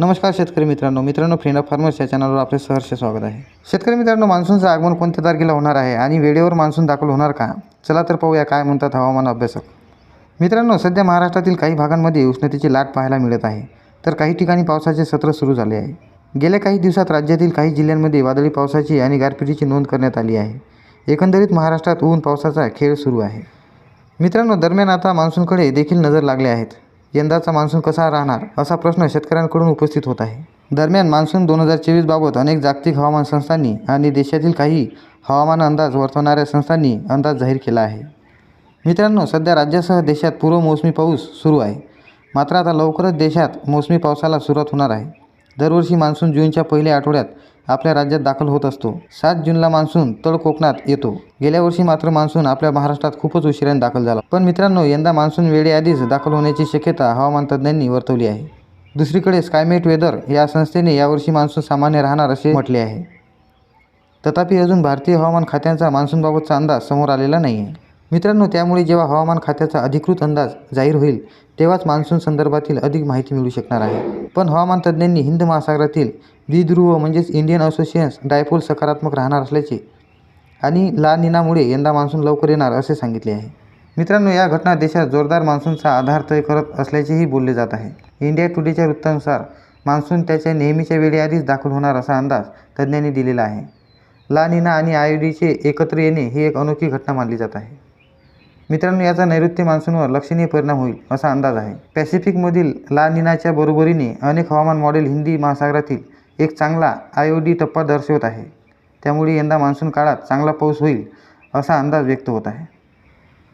नमस्कार शेतकरी मित्रांनो मित्रांनो फ्रेंड ऑफ फार्मर्स या चॅनलवर आपले सहर्ष स्वागत आहे. शेतकरी मित्रांनो मान्सूनचं आगमन कोणत्या तारखेला होणार आहे आणि वेळेवर मान्सून दाखल होणार का? चला तर पाहूया काय म्हणतात हवामान अभ्यासक. मित्रांनो सध्या महाराष्ट्रातील काही भागांमध्ये उष्णतेची लाट पाहायला मिळत आहे. तर काही ठिकाणी पावसाचे सत्र सुरू झाले आहे. गेल्या काही दिवसात राज्यातील काही जिल्ह्यांमध्ये वादळी पावसाची आणि गारपिटीची नोंद करण्यात आली आहे. एकंदरीत महाराष्ट्रात ऊन पावसाचा खेळ सुरू आहे. मित्रांनो दरम्यान आता मान्सूनकडे देखील नजर लागले आहेत. यंदाचा मान्सून कसा राहणार असा प्रश्न शेतकऱ्यांकडून उपस्थित होत आहे. दरम्यान मान्सून दोन हजार चोवीसबाबत अनेक जागतिक हवामान संस्थांनी आणि देशातील काही हवामान अंदाज वर्तवणाऱ्या संस्थांनी अंदाज जाहीर केला आहे. मित्रांनो सध्या राज्यासह देशात पूर्व मोसमी पाऊस सुरू आहे. मात्र आता लवकरच देशात मोसमी पावसाला सुरुवात होणार आहे. दरवर्षी मान्सून जूनच्या पहिल्या आठवड्यात आपल्या राज्यात दाखल होत असतो. सात जूनला मान्सून तळ कोकणात येतो. गेल्या वर्षी मात्र मान्सून आपल्या महाराष्ट्रात खूपच उशिराने दाखल झाला. पण मित्रांनो यंदा मान्सून वेळेआधीच दाखल होण्याची शक्यता हवामान तज्ज्ञांनी वर्तवली आहे. दुसरीकडे स्कायमेट वेदर या संस्थेने यावर्षी मान्सून सामान्य राहणार असे म्हटले आहे. तथापि अजून भारतीय हवामान खात्यांचा मान्सूनबाबतचा अंदाज समोर आलेला नाही आहे मित्रांनो त्यामुळे जेव्हा हवामान खात्याचा अधिकृत अंदाज जाहीर होईल तेव्हाच मान्सून संदर्भातील अधिक माहिती मिळू शकणार आहे. पण हवामान तज्ज्ञांनी हिंद महासागरातील द्विध्रुव म्हणजेच इंडियन असोसिएशन्स डायपोल सकारात्मक राहणार असल्याचे आणि ला निनामुळे यंदा मान्सून लवकर येणार असे सांगितले आहे. मित्रांनो या घटना देशात जोरदार मान्सूनचा आधार तय करत असल्याचेही बोलले जात आहे. इंडिया टुडेच्या वृत्तानुसार मान्सून त्याच्या नेहमीच्या वेळेआधीच दाखल होणार असा अंदाज तज्ज्ञांनी दिलेला आहे. ला निना आणि आयोडीचे एकत्र येणे ही एक अनोखी घटना मानली जात आहे. मित्रांनो याचा नैऋत्य मान्सूनवर लक्षणीय परिणाम होईल असा अंदाज आहे. पॅसिफिकमधील ला निनाच्या बरोबरीने अनेक हवामान मॉडेल हिंदी महासागरातील एक चांगला आय ओ डी टप्पा दर्शवत आहे. त्यामुळे यंदा मान्सून काळात चांगला पाऊस होईल असा अंदाज व्यक्त होत आहे.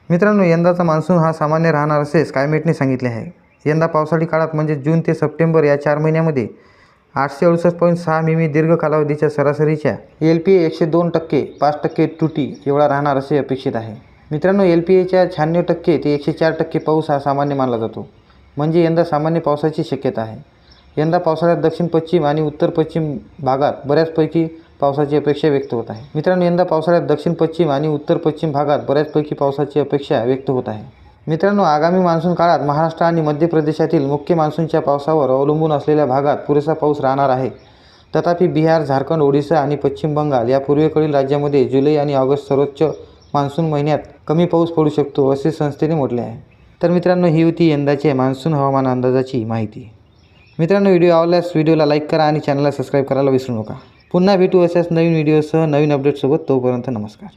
मित्रांनो यंदाचा मान्सून हा सामान्य राहणार असे स्कायमेटने सांगितले आहे. यंदा पावसाळी काळात म्हणजे जून ते सप्टेंबर या चार महिन्यामध्ये आठशे अडुसष्ट पॉईंट सहा मिमी दीर्घ कालावधीच्या सरासरीच्या एल पी ए एकशे दोन टक्के पाच टक्के तुटी एवढा राहणार असे अपेक्षित आहे. मित्रांनो एल पी एच्या शहाण्णव टक्के ते एकशे चार टक्के पाऊस हा सामान्य मानला जातो. म्हणजे यंदा सामान्य पावसाची शक्यता आहे. यंदा पावसाळ्यात दक्षिण पश्चिम आणि उत्तर पश्चिम भागात बऱ्याचपैकी पावसाची अपेक्षा व्यक्त होत आहे. मित्रांनो यंदा पावसाळ्यात दक्षिण पश्चिम आणि उत्तर पश्चिम भागात बऱ्याचपैकी पावसाची अपेक्षा व्यक्त होत आहे. मित्रांनो आगामी मान्सून काळात महाराष्ट्र आणि मध्य प्रदेशातील मुख्य मान्सूनच्या पावसावर अवलंबून असलेल्या भागात पुरेसा पाऊस राहणार आहे. तथापि बिहार झारखंड ओडिशा आणि पश्चिम बंगाल या पूर्वेकडील राज्यामध्ये जुलै आणि ऑगस्ट सर्वोच्च मान्सून महिन्यात कमी पाऊस पडू शकतो असे संस्थेने म्हटले आहे. तर मित्रांनो ही होती यंदाच्या मान्सून हवामान अंदाजाची माहिती. मित्रांनो व्हिडिओ आवडल्यास व्हिडिओला लाईक करा आणि चॅनलला सबस्क्राईब करायला विसरू नका. पुन्हा भेटू अशाच नवीन व्हिडिओसह नवीन अपडेटसोबत तोपर्यंत नमस्कार.